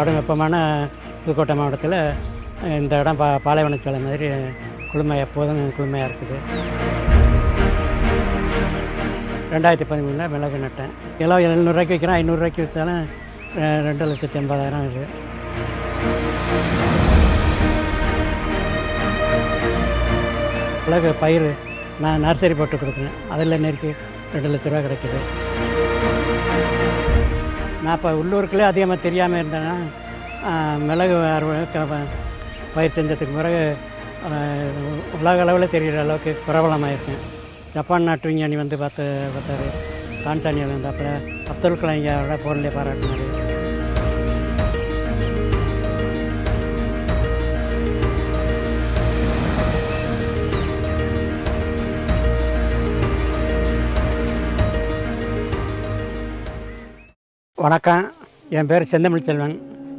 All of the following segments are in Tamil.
கடும் வெப்பமான புதுக்கோட்டை மாவட்டத்தில் இந்த இடம் பா பாலைவனச்சாலை மாதிரி குளுமை எப்போதும் குளுமையாக இருக்குது. ரெண்டாயிரத்தி பதிமூணில் மிளகு நட்டேன். கிலோ எழுநூறுரூவாய்க்கு விற்கிறேன் ஐநூறுரூவாய்க்கு விற்றாலும் ரெண்டு லட்சத்தி எண்பதாயிரம் இது மிளகு பயிர் நான் நர்சரி போட்டு கொடுக்குறேன். அதில் நெருக்கி ரெண்டு லட்ச ரூபா கிடைக்குது. நான் இப்போ உள்ளூருக்குள்ளே அதிகமாக தெரியாமல் இருந்தேன்னா மிளகு பயிர் செஞ்சதுக்கு பிறகு உலக அளவில் தெரிகிற அளவுக்கு பிரபலமாயிருக்கேன். ஜப்பான் நாட்டு விஞ்ஞானி வந்து பார்த்து பார்த்தாரு. தான்சானியில் வந்தாப்புல அப்துல் கலாம் ஐயாவோட போர்லேயே பாராட்டினார். வணக்கம். என் பேர் செந்தமிழ் செல்வன்.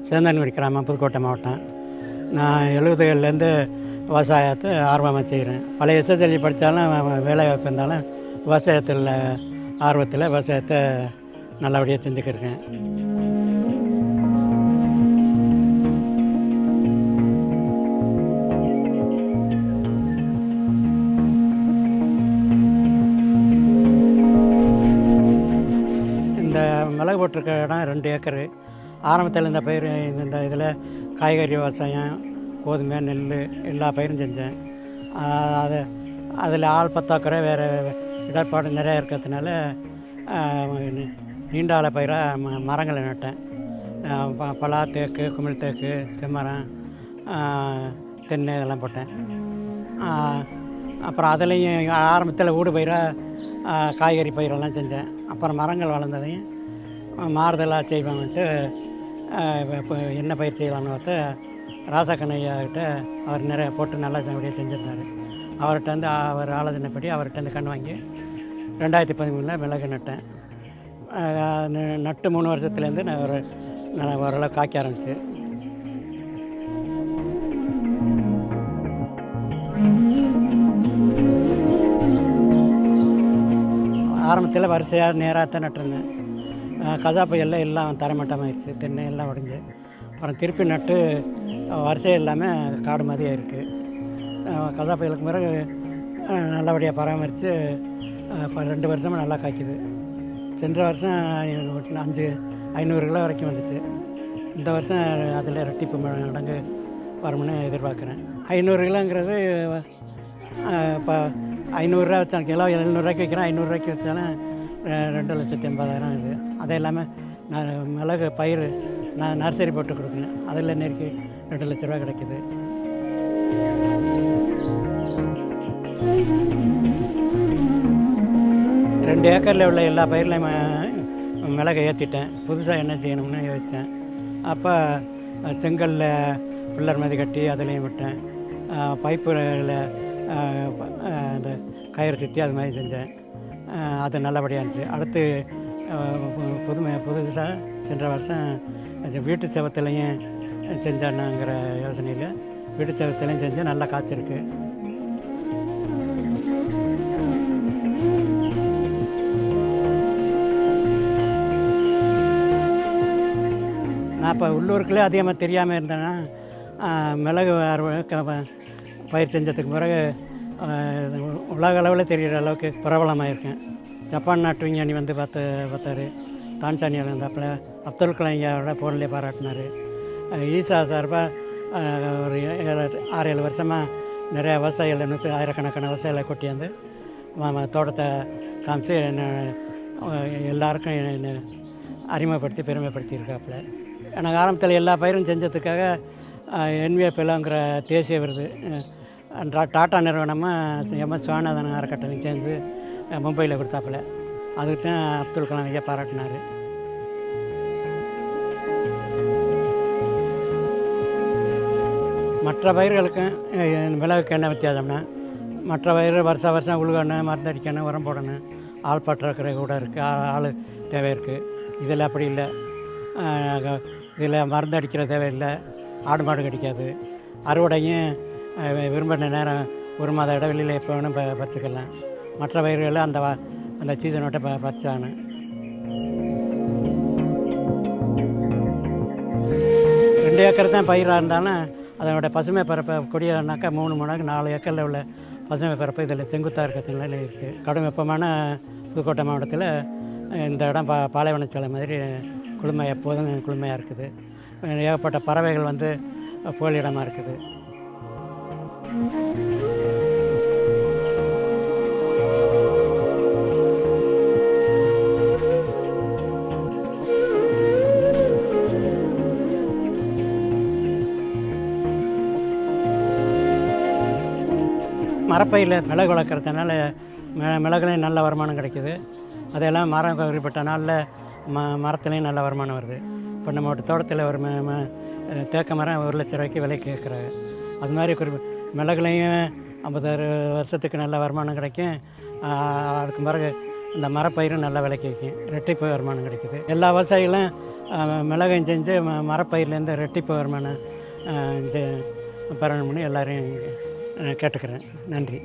சேந்தன்குடி கிராமம் புதுக்கோட்டை மாவட்டம். நான் எழுபதுகள்லேருந்து விவசாயத்தை ஆர்வமாக செய்கிறேன். பழைய எஸ்எஸ்எல்சி படித்தாலும் வேலை வாய்ப்பு இருந்தாலும் விவசாயத்தில் ஆர்வத்தில் விவசாயத்தை நல்லபடியாக செஞ்சுக்கிருக்கேன் போட்டிருக்க இடம் ரெண்டு ஏக்கரு. ஆரம்பத்தில் இந்த பயிர் இந்த இதில் காய்கறி விவசாயம் கோதுமை நெல் எல்லா பயிரும் செஞ்சேன். அது அதில் ஆள் பத்தாக்குறை வேறு இடர்பாடு நிறையா இருக்கிறதுனால நீண்டால பயிராக ம மரங்களை நட்டேன். ப- பலா தேக்கு குமிழ் தேக்கு செம்மரம் தென்னை இதெல்லாம் போட்டேன். அப்புறம் அதுலேயும் ஆரம்பத்தில் ஊடு பயிராக காய்கறி பயிரெல்லாம் செஞ்சேன். அப்புறம் மரங்கள் வளர்ந்ததையும் மாறுதலாக செய்வாங்கன்ட்டு இப்போ என்ன பயிர் செய்யலாம்னு பார்த்து கண்ணையாக்கிட்ட அவர் நிறைய போட்டு நல்லா அப்படியே செஞ்சுருந்தார். அவர்கிட்ட வந்து அவர் ஆலோசனைப்படி அவர்கிட்ட இருந்து கண் வாங்கி ரெண்டாயிரத்தி பதிமூணில் மிளகு நட்டேன். ந- நட்டு மூணு வருஷத்துலேருந்து நான் ஒரு நான் ஓரளவு காய்க்க ஆரம்பிச்சு ஆரம்பத்தில் வரிசையாக நேராக தான் நட்டிருந்தேன். கதா புயலில் எல்லாம் தரமட்டமாகிடுச்சு தென்னை எல்லாம் உடஞ்சி. அப்புறம் திருப்பி நட்டு வரிசை இல்லாமல் காடு மாதிரியே இருக்குது கதா புயலுக்கு பிறகு நல்லபடியாக பராமரித்து இப்போ ரெண்டு வருஷமாக நல்லா காய்க்குது. சென்ற வருஷம் எனக்கு அஞ்சு ஐநூறு கிலோ வரைக்கும் வந்துச்சு. இந்த வருஷம் அதில் ரெட்டிப்பு மடங்கு வரும்னு எதிர்பார்க்குறேன். ஐநூறு கிலோங்கிறது இப்போ ஐநூறுரூவா வச்சாலும் கிலோ எழுநூறுவாய்க்கு விற்கிறேன் ஐநூறுரூவாய்க்கு வச்சாலும் ரெண்டு லட்சத்தி எண்பதாயிரம் இது. அது இல்லாமல் நான் மிளகு பயிர் நான் நர்சரி போட்டு கொடுக்குறேன். அதில் நெருக்கி ரெண்டு லட்ச ரூபா கிடைக்குது. ரெண்டு ஏக்கரில் உள்ள எல்லா பயிர்லையும் மிளகை ஏற்றிட்டேன் புதுசாக என்ன செய்யணும்னு யோசித்தேன் அப்போ செங்கல்ல பில்லர் மாதிரி கட்டி அதுலேயும் விட்டேன். பைப்பில் அந்த கயிறு சுற்றி அது மாதிரி செஞ்சேன். அது நல்லபடியாக இருந்துச்சு. அடுத்து புதுமை புதுசாக சென்ற வருஷம் வீட்டு செவத்துலேயும் செஞ்சானுங்கிற யோசனையில் வீட்டு செவத்துலேயும் செஞ்சு நல்லா காய்ச்சிருக்கு. நான் இப்போ உள்ளூருக்குள்ளே அதிகமாக தெரியாமல் இருந்தேன்னா மிளகு அறுவடை பயிர் செஞ்சதுக்கு பிறகு உலக அளவில் தெரிகிற அளவுக்கு பிரபலமாயிருக்கேன். ஜப்பான் நாட்டு விஞ்ஞானி வந்து பார்த்து பார்த்தாரு. தான்சானியில் வந்தாப்புல அப்துல் கலாம் ஐயாவோட பாராட்டினார். ஈசா சார்பாக ஒரு ஏழு ஆறு ஏழு வருஷமாக நிறையா விவசாயிகளை நூற்றி ஆயிரக்கணக்கான விவசாயிகளை கொட்டியாந்து தோட்டத்தை காமிச்சு என்ன எல்லாருக்கும் என்னை அறிமுகப்படுத்தி பெருமைப்படுத்தியிருக்காப்புல. எனக்கு ஆரம்பத்தில் எல்லா பயிரும் செஞ்சதுக்காக என்விஎஃப்எல்ங்கிற தேசிய விருது டாட்டா நிறுவனமாக எம்எஸ் சுவாமிநாதன் அறக்கட்டளையும் சேர்ந்து மும்பையில் கொடுத்தாப்புல. அதுக்கு தான் அப்துல் கலாம் ஐயா பாராட்டினார். மற்ற பயிர்களுக்கும் அஹ், மிளகுக்கு என்ன வித்தியாசம்னா மற்ற பயிர் வருஷம் வருஷம் உழுகணும் மருந்தடிக்கணும் உரம் போடணும். ஆள் பற்றாக்குறை கூட இருக்குது ஆள் தேவை இருக்குது இதில் அப்படி இல்லை. இதில் மருந்து அடிக்கிற தேவையில்லை ஆடு மாடு கடிக்காது. அறுவடையும் விரும்பின நேரம் ஒரு மாத இடைவெளியில் எப்போ வேணும் ப பறிச்சுக்கலாம் மற்ற பயிர்களில் அந்த அந்த சீசனோட்ட ப பறிச்சாங்க ரெண்டு ஏக்கர் தான் பயிராக இருந்தாலும் அதனோட பசுமை பரப்பை கொடியானாக்கா மூணு மடங்கு நாலு ஏக்கரில் உள்ள பசுமை பரப்பு இதில் செங்குத்தாக இருக்கிறதுனால இருக்குது கடும் வெப்பமான புதுக்கோட்டை மாவட்டத்தில் இந்த இடம் பா பாலைவனச்சாலை மாதிரி குளுமை எப்போதும் குளுமையாக இருக்குது. ஏகப்பட்ட பறவைகள் வந்து புகலிடமாக இருக்குது. மரப்பயிரில் மிளகு வளர்க்குறதுனால மி மிளகுலையும் நல்ல வருமானம் கிடைக்குது. அதெல்லாம் மரம் குறிப்பிட்ட நாளில் ம மரத்துலேயும் நல்ல வருமானம் வருது. இப்போ நம்ம தோட்டத்தில் ஒரு ம- ம- தேக்க மரம் ஒரு லட்ச ரூபாய்க்கு விலை கேட்குறாங்க அது மாதிரி குறி மிளகுலையும் ஐம்பத்தாறு வருஷத்துக்கு நல்ல வருமானம் கிடைக்கும். அதுக்கு பிறகு இந்த மரப்பயிரும் நல்ல விலைக்கு விற்கும் ரெட்டிப்பு வருமானம் கிடைக்குது. எல்லா விவசாயிகளும் மிளகையும் செஞ்சு ம மரப்பயிர்லேருந்து ரெட்டிப்பு வருமானம் ஆஹ் பண்ணி எல்லோரையும் கேட்டுக்கிறேன். நன்றி.